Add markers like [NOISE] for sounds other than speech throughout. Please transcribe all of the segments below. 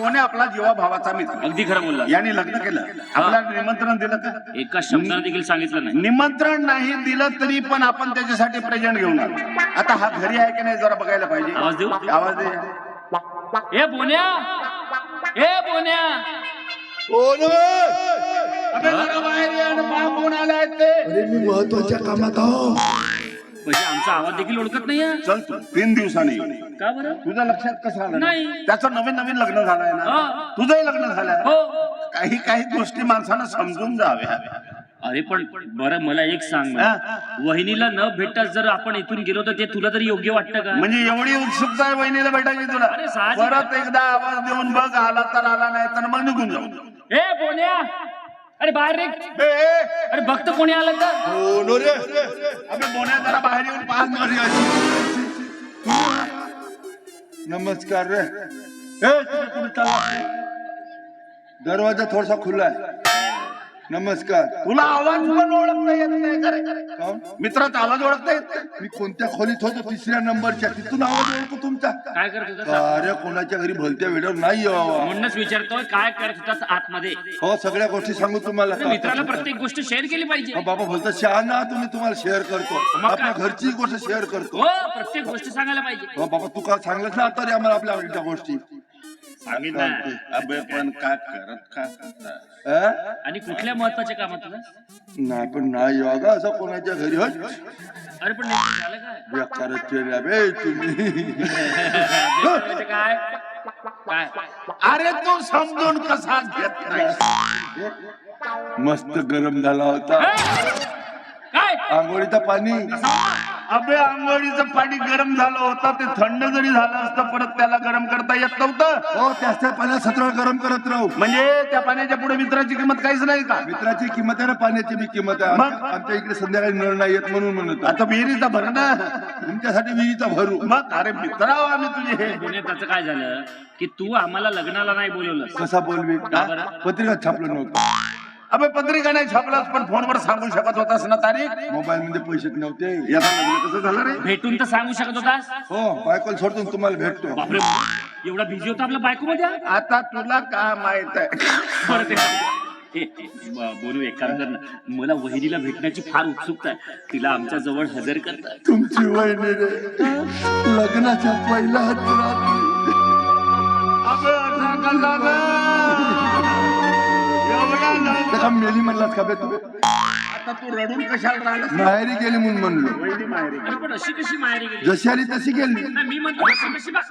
बोने आपला जीवा भावाचा मित्र? अगदी खरं बोलला याने लग्न केलं. आपल्याला निमंत्रण दिलं का? एका शब्दाने देखील सांगितलं नाही. निमंत्रण नाही दिलं तरी पण आपण त्याच्यासाठी प्रेझेंट घेऊन आलो. आता हा घरी आहे की नाही जरा बघायला पाहिजे. आवाज देऊ? आवाज दे. ए बोन्या! ए बोन्या! अबे जरा बाहेर ये आणि पहा कोण आलाय ते. अरे मी महत्त्वाच्या कामात आहो. म्हणजे आमचा आवाज देखील ओळखत नाही? चल तू तीन दिवसांनी. का बरं तुझं लक्षात कसं आलं नाही. त्याचं नवीन नवीन लग्न झालंय ना हा. तुझंही लग्न झालंय हो काही काही गोष्टी माणसानं समजून जाव्या अरे पण बरं मला एक सांग हा? वहिनीला न भेटता जर आपण इथून गेलो तर ते तुला तरी योग्य वाटतं का म्हणजे एवढी उत्सुकता आहे बहिणीला भेटायची तुला अरे साहजिक आहे. परत एकदा आवाज देऊन बघ आला तर आला नाही तर मग निघून जाऊ ए बोन्या अरे बाहेर रे. अरे बघत कोणी आलं तर? बोलो रे. अबे बोन्या जरा बाहेर येऊन पाहा नमस्कार रे. ए तुझे कुठे चालला? दरवाजा थोडासा खुला आहे. नमस्कार. तुला आवाज पण ओळखता येत नाही रे? काहून? मित्राचा आवाज ओळखता येत नाही? मी कोणत्या खोलीत होतो? तिसऱ्या नंबरच्या. तिथून आवाज ओळखतो तुमचा. काय करत होता अरे कोणाच्या घरी भलत्या वेळेवर नाही हो. म्हणूनच विचारतोय काय करत होतास आतमध्ये? हो सगळ्या गोष्टी सांगू तुम्हाला. अरे मित्राला प्रत्येक गोष्ट शेअर केली पाहिजे. हो, बाबा बोलतो शहाणा तुम्ही तुम्हाला शेअर करतो. मग काय? आपल्या घरची गोष्ट शेअर करतो. हो प्रत्येक गोष्ट सांगायला पाहिजे. हो बाबा तू का सांगलंस ना तरी आम्हाला आपल्या आवडीच्या गोष्टी? सांगितलं अबे पण करत का करता? अं? आणि कुठल्या महत्त्वाच्या कामात नाही पण नाही हो गा असं कोणाच्या घरी हो अरे पण नेमकं झालं काय? बेकारच केल्या बे तुम्ही. [LAUGHS] काय? काय? अरे तू समजून कसा घेत नाही मस्त गरम झाला होता. काय? आंघोळीचं पाणी. अबे आंघोळीचं पाणी गरम झालं होतं. ते थंड जरी झालं असतं परत त्याला गरम करता येत नव्हतं. हो त्याच त्या पाण्यात सतरा गरम करत राहू. म्हणजे त्या पाण्याच्या पुढे मित्राची किंमत काहीच नाही का? मित्राची किंमत आहे ना पाण्याची बी किंमत आहे. मग? आमच्या- आमच्या इकडे संध्याकाळी नळ नाही येत म्हणून म्हणत आता विहिरीचा भर ना. तुमच्यासाठी विहिरीचा भरू. मग? अरे मित्र आहो आम्ही तुझे. पुणे त्याचं काय झालं? की तू आम्हाला लग्नाला नाही बोलवलं कसा बोलवी? का? पत्रिका छापलं नव्हतं. अबे पत्रिका नाही छापलास? पण फोनवर सांगू शकत होतास ना तारीख? मोबाईल मध्ये पैसे नव्हते. याचा लग्न कसं झालं रे. भेटून तर सांगू शकत होतास? हो बायकोला सोडतो तुम्हाला भेटतो. बापरे एवढा बिझी होता आपला बायको मध्ये आता तुला का माहीत आहे? बरं ते. ए, ए, ब- बोलू एक काम कर ना. मला वहिनीला भेटण्याची फार उत्सुकता आहे. तिला आमच्या जवळ हजर करतात तुमची वहिनी रे लग्नाच्या पहिल्या रात्री अबे? त्याला मेली म्हणलास का बे तू? आता तू रडून कशाला राहिलास माहेरी गेली म्हणून म्हणलो. वहिनी माहेरी अरे पण अशी कशी माहेरी गेली? जशी आली तशी गेली. नाही, मी म्हणतो अशी कशी बा-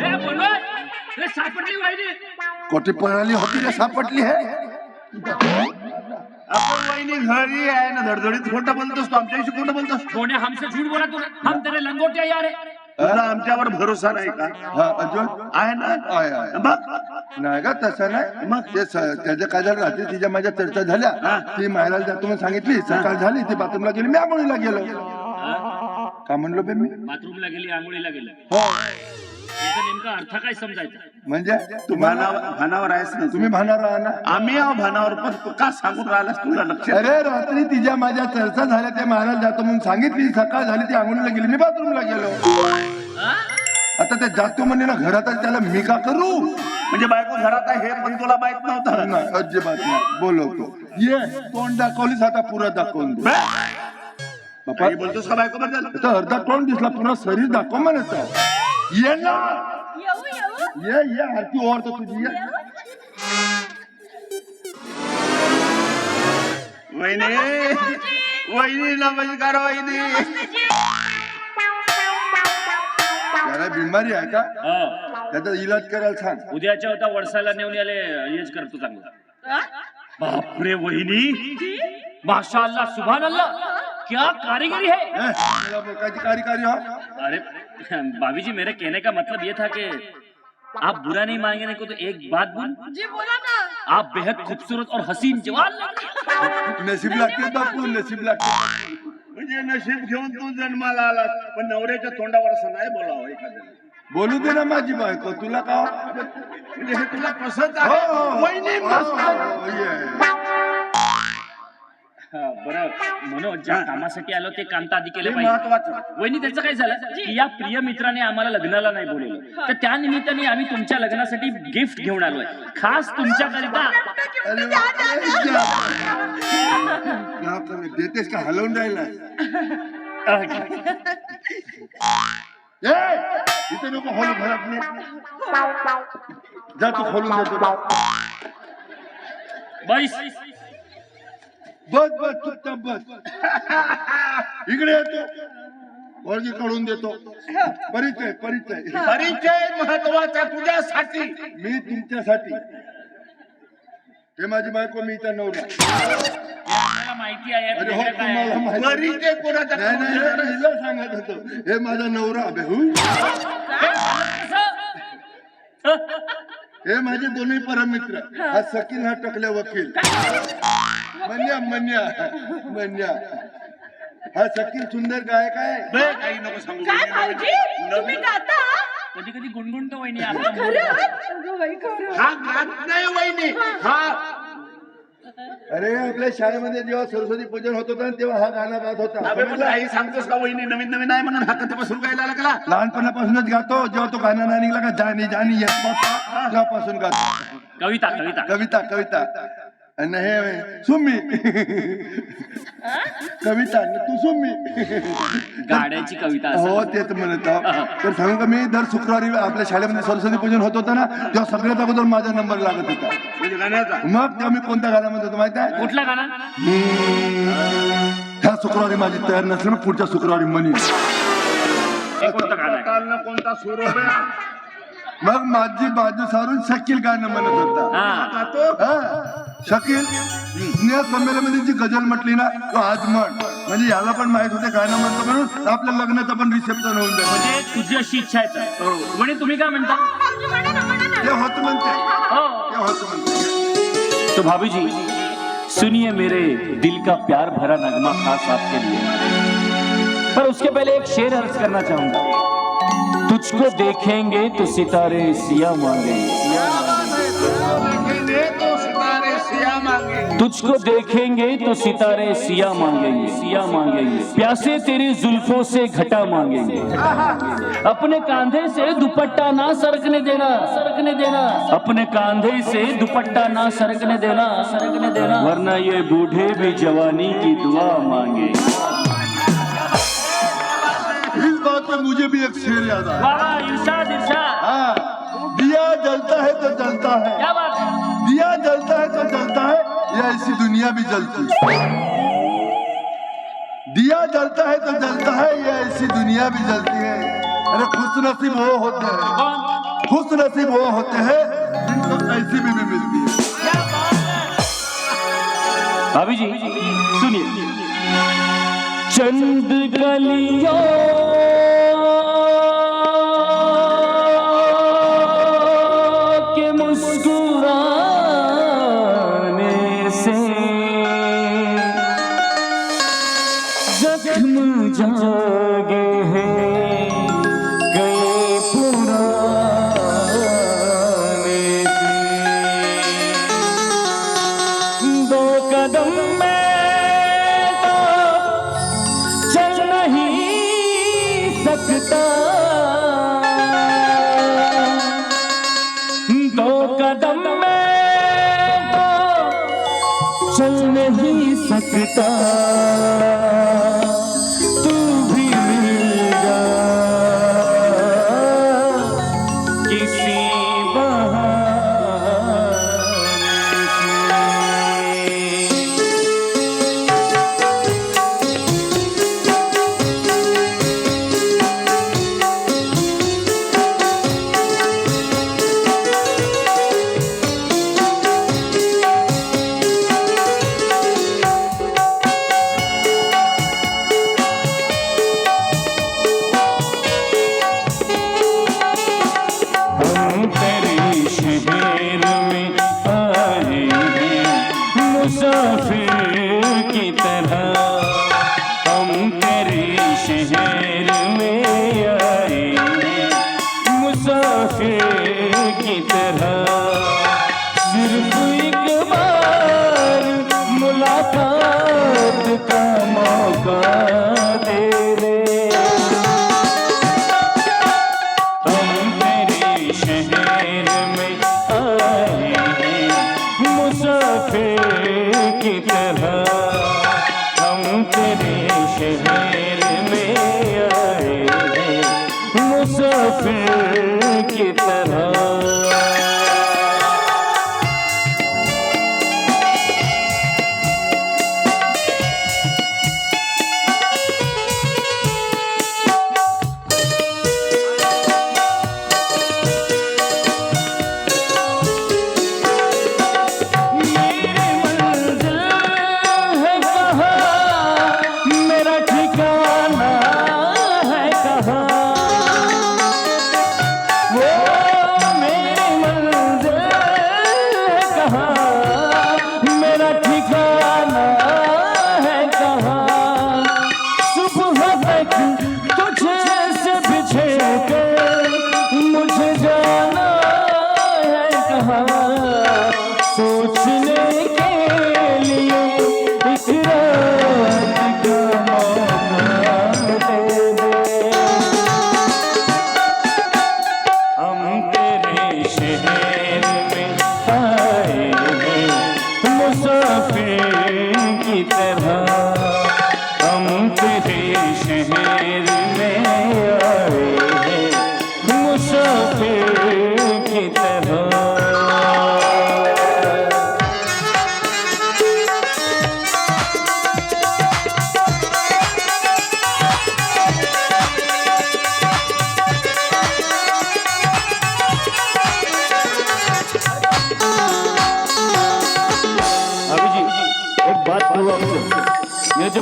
ए, बोलू ए, सापडली वहिनी. कोटी पळाली होती रे सापडली है? आपण वहिनी घरी आहे ना धडधडीत खोटं बोलतोस तू आमच्याशी खोटं बोलतोस? कोणे हमसे झूठ बोला तू? हम तेरे लंगोटे यार है। तुला आमच्यावर भरोसा नाही का? हा अजून? आहे ना? आहे, आहे. बघ नाही का? तसं नाही? मग? ते स- त्याच्या काय झालं रात्री तिच्या माझ्या चर्चा झाल्या. ती माहेराला जातो म्हणून सांगितली सकाळ झाली ती बाथरूमला गेली मी आंघोळीला गेलो. का म्हणलो बे मी? बाथरूमला गेली आंघोळीला गेली. हो. याचा नेमका अर्थ काय समजायचा? म्हणजे तू तुम्हाला भानावर भानावर आहेस ना तुम्ही भाणार आहा ना? आम्ही आहो भानावर पण तू का सांगून राहिलास तुला लक्ष? अरे रात्री तिच्या माझ्या चर्चा झाल्या ते महाराज जातो म्हणून सांगितली सकाळ झाली ती आंघोळीला गेली मी बाथरूमला गेलो. हा? आता ते जातो म्हणजे ना घरात आहे, त्याला मी का करू? म्हणजे बायको घरात आहे हे पण तुला माहीत नव्हतं. नाही अजिबात नाही. बोलवतो ये तोंड दाखवलीस आता पुरा दाखवून दे. बे, बापा काही बोलतोस का बायको बद्दल आता अर्धा तोंड दिसला पुन्हा शरीर दाखव म्हणत ये ना। येऊ येऊ. ये ये आरती ओरतो तुझी ये. वहिनी वहिनी नमस्कार वहिनी. त्याला बिमारी आहे का? हो. त्याचा इलाज करायला सांग. उद्याच्या होता वडसाला नेऊन याले हेच करतो चांगला. बापरे वहिनी. माशाअल्लाह सुभान अल्लाह क्या कारीगरी है. हो. अरे भाभी जी मेरे कहने का मतलब ये था कि आप बुरा नहीं मांगेंगे को तो एक बात बोल जी बोला ना आप बेहद खूबसूरत और हसीन जवान नसीब हैं। लागते बापू नशीब लागते म्हणजे नशीब घेऊन तू जन्माला आलास पण नवऱ्याच्या तोंडावर असं नाही बोलावं एखाद्याला बोलू दे ना माझी बायको तुला का म्हणजे हे तुला पसंत हो, आहे हो, वहिनी हो, मस्त हो. हा, बरं. मनोज ज्या कामासाठी आलो ते काम तर आधी केलं हे पाहिजे. महत्वाचं वहिनी त्याचं काय झालं? की या प्रिय मित्राने आम्हाला लग्नाला नाही बोलवलं. तर त्या निमित्ताने आम्ही तुमच्या लग्नासाठी गिफ्ट घेऊन आलोय. खास तुमच्याकरिता. अरे वा, क्या करे, देतेस का? हलवून राहिला ए इथे नको खोलू घरात जा तू खोलून देतो. बैस. बस बस चुपचाप बस. इकडे येतो. वर्गी काढून देतो. परिचय परिचय. परिचय महत्त्वाचा तुझ्यासाठी. मी तुमच्यासाठी. हे माझी बायको मी त्या नवरा. माहिती आहे हो परिचय कोणाचा? नाही नाही नाही, हिला सांगत होतो. हे माझा नवरा बेहू हे? माझे दोन्ही परमित्र. हा. सकील हा टकल्या वकील. मन्या मन्या मन्या. हा सकील सुंदर गायक आहे. बे, काही नको सांगू. काय भाऊजी? तुम्ही गाता? कधी कधी गुणगुणतो वहिनी आपला खरं? अगं बाई खरं. हा गात नाही वहिनी. हा. अरे आपल्या शाळेमध्ये जेव्हा सरस्वती पूजन होत होतं ना, तेव्हा हा गाणं गात होता. अबे, पण समजलं? काही सांगतोस का वहिनी? नवीन नवीन आहे म्हणून हा कधीपासून गायला लागला लहानपणापासूनच गातो. जेव्हा तो गाणं नाही निघला का? जानी जानी येत बाप्पा, तेव्हापासून गातो. कविता कविता. कविता कविता. आणि हे सुम्मी कविता न तू सुम्मी गाड्याची कविता हो तेच म्हणत. तर सांगू का मी दर शुक्रवारी आपल्या शाळेमध्ये सरस्वती पूजन होत होतं ना तेव्हा सगळ्यात अगोदर माझा नंबर लागत होता म्हणजे मग तेव्हा मी कोणत्या गाण्यामध्ये होतो माहिती आहे कुठला गाणं ह्या शुक्रवारी माझी तयार नसली मग पुढच्या शुक्रवारी म्हणी हे कोणतं न सूर मग माझी बाजू सारून शकील गाणं म्हणत होता शकील स्नेह संमेलनामध्ये जी गज़ल म्हटली ना तो आज म्हण. म्हणजे याला पण माहित होते गाणं म्हणतो म्हणून. आपल्या लग्नाचं पण रिसेप्शन होऊन जाईल. म्हणजे तुझी अशी इच्छा आहे तर. म्हणे तुम्ही काय म्हणता? ना ना ते होत म्हणते. हो. ते होत म्हणते. तो भाभी जी सुनिए मेरे दिल का प्यार भरा नगमा खास आपके लिए। पर उसके पहले एक शेर अर्ज़ करना चाहूँगा। तुझको देखेंगे तो सितारे सिया मांगेंगे। देखेंगे तुझको देखेंगे तो सितारे सिया मांगेंगे। सिया मांगेंगे। प्यासे तेरी जुल्फों से घटा मांगेंगे। अपने कंधे से दुपट्टा ना सरकने देना। सरकने देना। अपने कांधे से दुपट्टा ना सरकने देना। सरकने देना। वरना ये बूढ़े भी जवानी की दुआ मांगे। इस बात पे मुझे भी एक शेर याद आया। इरशाद इरशाद। हाँ दिया जलता है तो जलता है। क्या बात है? दिया जलता है तो जलता है। या ऐसी दुनिया भी जलती दिया जलता है तो जलता है या ऐसी दुनिया भी जलती है। अरे खुश नसीब वो होते हैं। खुश नसीब वो होते हैं जिनको ऐसी भी, भी मिलती है। भाभी जी सुनिए। चंद गलियों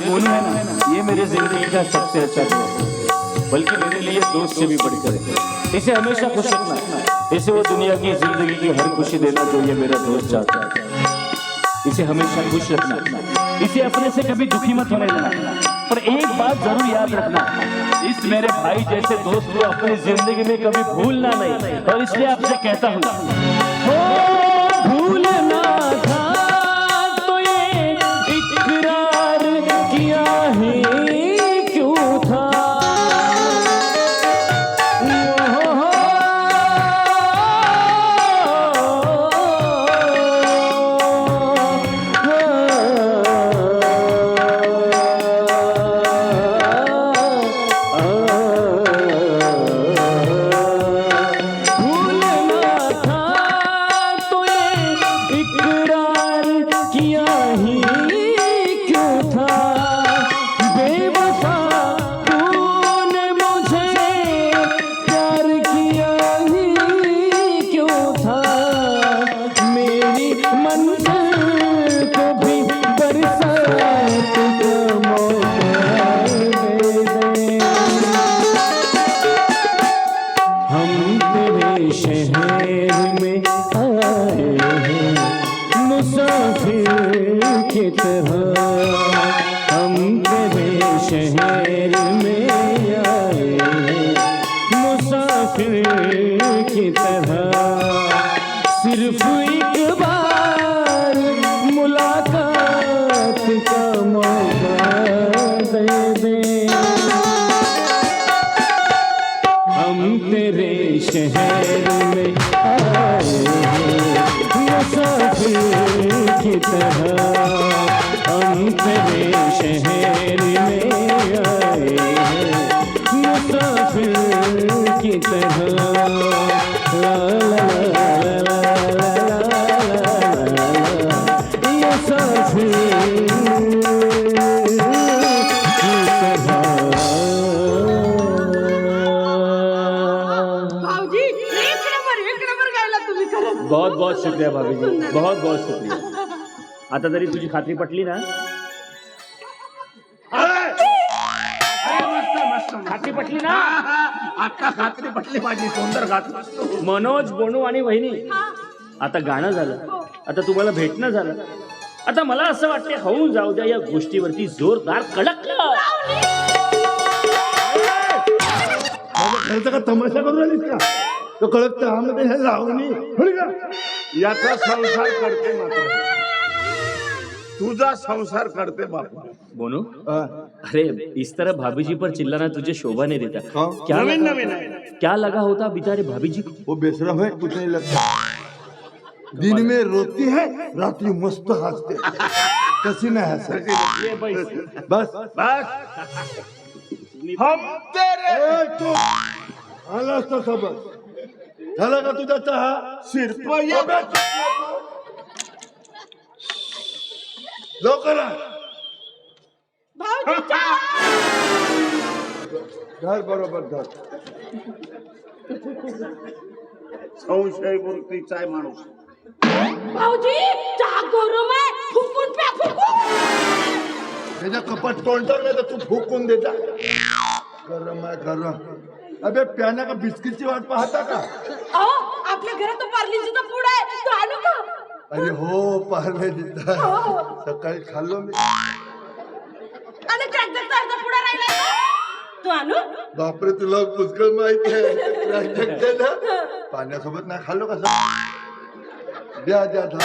बोली, है ना? ये मेरी ज़िंदगी का सबसे अच्छा दोस्त है। बल्कि मेरे लिए दोस्त से भी बढ़कर है। इसे हमेशा खुश रखना। इसे वो दुनिया की ज़िंदगी की हर खुशी देना जो ये मेरा दोस्त चाहता है। इसे हमेशा खुश रखना। इसे अपने से कभी दुखी मत होने देना। पर एक बात ज़रूर याद रखना। इस मेरे भाई जैसे दोस्त को अपनी ज़िंदगी में कभी भूलना नहीं। और इसलिए आपसे कहता हो शुक्रिया भाभी जी बहुत बहुत शुक्रिया. आता तरी तुझी खात्री पटली ना. खात्री पटली ना? आता खात्री पटली माझी. सुंदर खात्री. मनोज बोनू आणि वहिनी. आता गाणं झालं. आता तुम्हाला भेटणं झालं. आता मला असं वाटते होऊन जाऊ द्या या गोष्टीवरती जोरदार कडक खरं का तमाशा करून राहिलीस का? तो कळत आम्ही हे लावणी होईल का? याचा संसार करते मात्र. तुझा संसार करते बापू. बोनू? अरे इस तरह भाभी जी पर चिल्लाना तुझे शोभा नहीं देता. हाँ। क्या नवीन लगा, नवीन. क्या लगा होता बेचारे भाभी जी को? वो बेशरम है कुछ नहीं लगता. दिन में रोती है रात्रि मस्त हँसते कशी नाही हसायची ये बैस. बस। हम तेरे तू आलास तर सोबत झाला का तुझा चहा? सिर्फ अबे, लवकर. धर बरोबर धर. संशय वृत्तीचा आहे माणूस. भाऊजी चहा गरम आहे. फुकून प्या फुकून! त्याच्या कपाट तोंडणार नाही तर तू फुकून देता गरम आहे गरम. अबे प्याना का बिस्किटची वाट पाहता का? अहो आपल्या घरात तो पार्लीजीचा पूड आहे. तो आणू का? अरे हो पाहिले तिथं सकाळी खाल्लो मी. आणि ट्रॅक्टरचा पुढे राहिला तो आणू? बापरे तुला पुष्कळ माहिती आहे. ना [LAUGHS] पाण्यासोबत नाही खाल्लो कसं द्या द्या धर.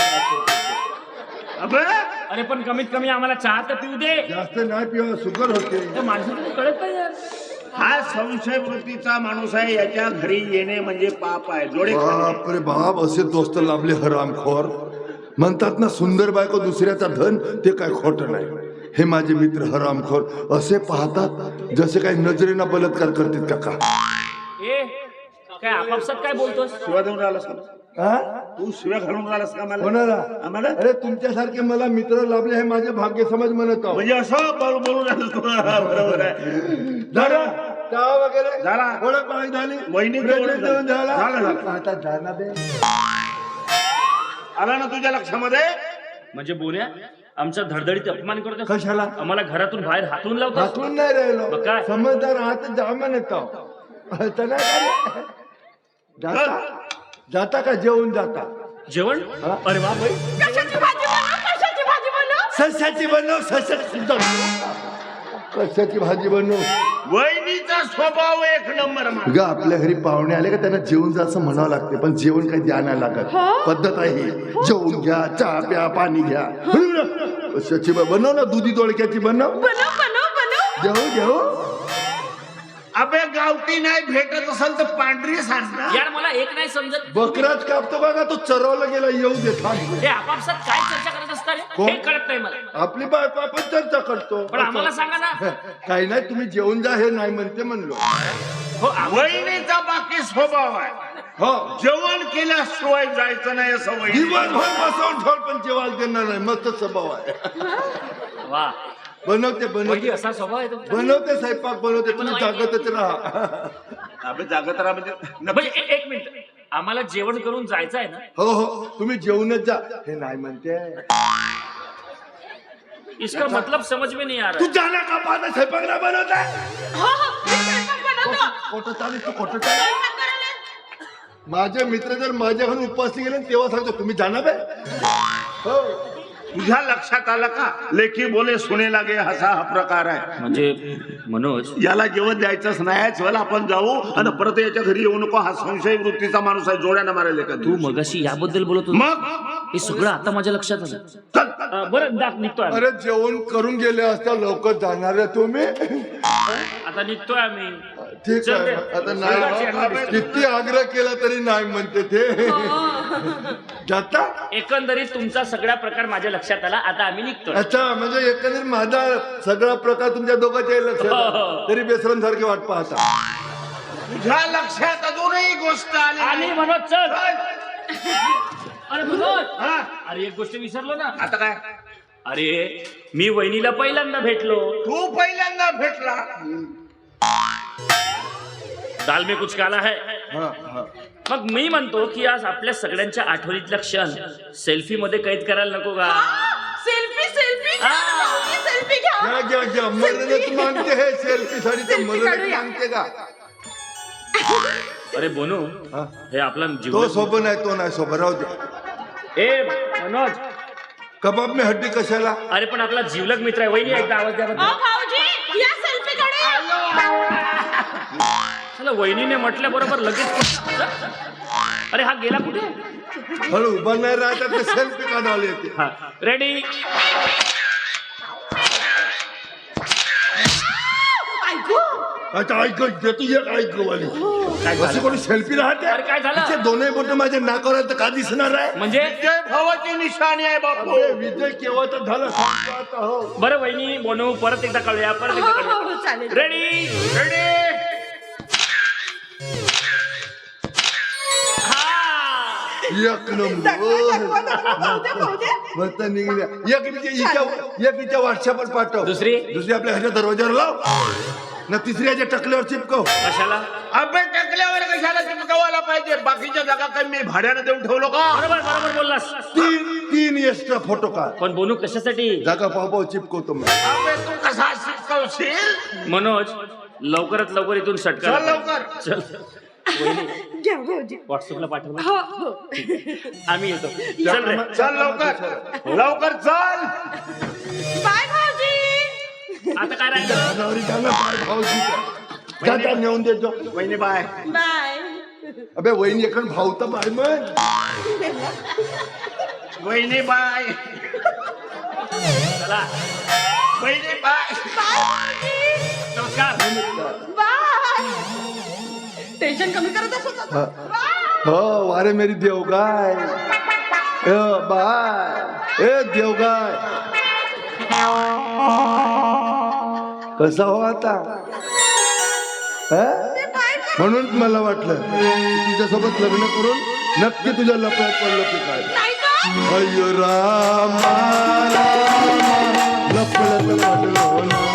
अबे! अरे पण कमीत कमी आम्हाला चहा तर पिऊ दे. जास्त नाही पिवा शुगर होते. त्या माणसाला कळत नाही यार. हा संशय वृत्तीचा माणूस आहे याच्या घरी येणे म्हणजे पाप आहे. जोडे बापरे बाप असे दोस्त लाभले हरामखोर म्हणतात ना सुंदर बायको दुसऱ्याचा धन ते काय खोटं नाही. हे माझे मित्र हरामखोर असे पाहतात जसे काही नजरेना बलात्कार करतील का का ए काय आपापसात काय बोलतोस? शिवा देऊन हा? तू शिव्या घालून राहिलास का मला? कोणाला? आम्हाला? अरे तुमच्यासारखे मला मित्र लाभले हे माझे भाग्य समज म्हणत आहो. म्हणजे असं बोल बोलून राहिलास तू. बरोबर आहे. झाला? चहा वगैरे? झाला. ओळख पाळख झाली? वहिनी प्रेझेंट जेवण देऊन झाला. झालं, झालं. आता जाणार बे. आला ना तुझ्या लक्षामध्ये? म्हणजे बोल्या आमचा धडधडीत अपमान करतो कशाला? आम्हाला घरातून बाहेर हातून लावतो हातून नाही राहिलो. मग काय? समजदार आहात जा म्हणत आहो. तर नाही का? रे? जाता. जाता का जेवून जाता? जेवण? हा? अरे वा बाई. कशाची भाजी बनव कशाची भाजी बनव? सशाची बनव कशाची भाजी बनव? वहिनीचा स्वभाव एक नंबर मा ग आपल्या घरी पाहुणे आले का त्यांना जेवण जा असं म्हणावं लागते पण जेवण काही द्या नाही लागत पद्धत आहे ही. जेवून घ्या चहा प्या पाणी घ्या. कशाची ब- बनव ना दुधी दोडक्याची बनव. बनव बनव बनव. घेऊ घेऊ अबे गावठी नाही भेटत असेल तर पांढरी सांग ना. यार मला एक नाही समजत. बकराच कापतो का का तो चरवला गेला येऊ दे थांब. हे आपापसात काय चर्चा करत असता रे? कोण? हे कळत नाही मला. आपली बायको आपण चर्चा करतो. पण आम्हाला सांगा ना. [LAUGHS] काही नाही तुम्ही जेवून जा हे नाही म्हणते म्हणलो. हो वहिनीचा बाकी स्वभाव आहे. हो. जेवण केल्याशिवाय जायचं नाही असं वहिनी. दिवसभर बसवून ठेव पण जेवायला देणार नाही मस्त स्वभाव आहे. वा. बनवते बनवते. असा स्वभाव आहे तुमचा? बनवते स्वयंपाक बनवते. तुम्ही जागतच राहा. अबे जागत राहा म्हणजे म्हणजे ए- एक मिनिट. आम्हाला जेवण करून जायचं आहे ना? हो हो तुम्ही जेवूनच जा. हे नाही म्हणते. इसका मतलब समझ में नहीं आ तू रहा जाना का पाहता? स्वयंपाक नाही बनवत? आहे हो हो. मी स्वयंपाक बनवतो. खोटं तू? खोटं स्वयंपाक करायला. माझे मित्र जर माझ्या घरून उपवासी गेले ना, तेव्हा सांगतो तुम्ही जाणार बे? हो. तुझ्या लक्षात आलं का? लेखी बोले सुने लागे असा हा प्रकार आहे. म्हणजे मनोज याला जेवण द्यायचंच नाही चल आपण जाऊ आणि परत याच्या घरी येऊ नको हा संशय वृत्तीचा माणूस आहे जोड्यानं मारेल एका तू दिवशी. मगाशी याबद्दल बोलत होता. मग? हे सगळं आता माझ्या लक्षात आलं. चल बरं दाख आम्ही. अरे जेवण करून गेले असता लवकर जाणार आहे तुम्ही? आता निघतोय आम्ही. ठीक चल आहे. आता नाही किती आग्रह केला तरी नाही म्हणते ते. जाता? एकंदरीत तुमचा सगळा प्रकार माझ्या लक्षात आला. आता आम्ही निघतोय. अच्छा म्हणजे एकंदरीत माझा सगळा प्रकार तुमच्या दोघांच्या लक्षात आला. हो. तरी बेसरम सारखी वाट पाहता. तुझ्या लक्षात अजूनही गोष्ट आली नाही. मनोज चल. चल. अरे मनोज. हा, अरे एक गोष्ट विसरलो ना. आता काय? अरे मी वहिनीला पहिल्यांदा भेटलो. तू पहिल्यांदा भेटला. दाल में कुछ काला है? हा, हा. मग मी म्हणतो की आज आपल्या सगळ्यांच्या आठवणीतला क्षण सेल्फी मध्ये कैद करायला नको का? Selfie selfie. सेल्फी घ्या घ्या. घ्या घ्या मरणच [LAUGHS] मागते हे सेल्फी साठी. तर Selfie मरणच काढूया. मागते का? अरे बोनू हा. हे आपला तो जीवन सोबत नाही तो नाही सोबत. राहू दे. ए मनोज कबाब में हड्डी कशाला? अरे पण आपला जीवलग मित्र आहे वहिनी एकदा आवाज द्या बरं. अहो भाऊजी या सेल्फी कडे. चला वहिनीने म्हटल्या बरोबर लगेच अरे हा गेला कुठे? हळू उभा नाही राहतात ते सेल्फी काढायला येते. हा रेडी ऐकू आता ऐक देतो एक ऐक काय अशी कोणी सेल्फी राहते अरे काय झालं? तिचे दोनही बोट माझ्या नाकावर आहेत तर का दिसणार आहे? म्हणजे? जय भावाची निशाणी आहे बापू. अरे विजय केव्हा तर झाला आता हो. बरं वहिनी बनवू परत एकदा कळूया परत एकदा हो हो कळूया. हो चालेल रेडी रेडी एक नंबर. मस्त निघल्या एक हिच्या- हिच्या एक हिच्या व्हॉट्सअपवर पाठव. दुसरी? दुसरी आपल्या ह्याच्या दरवाजावर लाव. ना तिसरी याच्या टकल्यावर चिपकव. कशाला? अबे टाकल्यावर कशाला चिपकवायला पाहिजे? बाकीच्या जागा काही मी भाड्याने देऊन ठेवलो का? बरोबर बरोबर बोललास. तीन तीन एक्स्ट्रा फोटो काढ. पण बोनू कशासाठी? जागा पाव पाव चिपकवतो मी. अबे तू कसा चिपकवशील? मनोज लवकरात लवकर इथून सटका चल लवकर. चल. घ्या भाऊजी व्हॉट्सअपला पाठव. हो हो. आम्ही येतो. चल रे. चल लवकर लवकर चल. बाय. आता काय राहिलं? जा नेऊन देतो वहिनी बाय. बाय. अबे वहिनी एकण भाऊ तर बाय मग वहिनी बाय. चला. वहिनी बाय. नमस्कार. बाय. टेन्शन कमी करत असत हा. हो वारे मेरी देवगाय ए, बाय. ए देवगाय कसा हो आता? म्हणून मला वाटलं तिच्यासोबत लग्न करून नक्की तुझ्या लपड्यात पडलं की काय? नाही रामा लपड्यात पडलो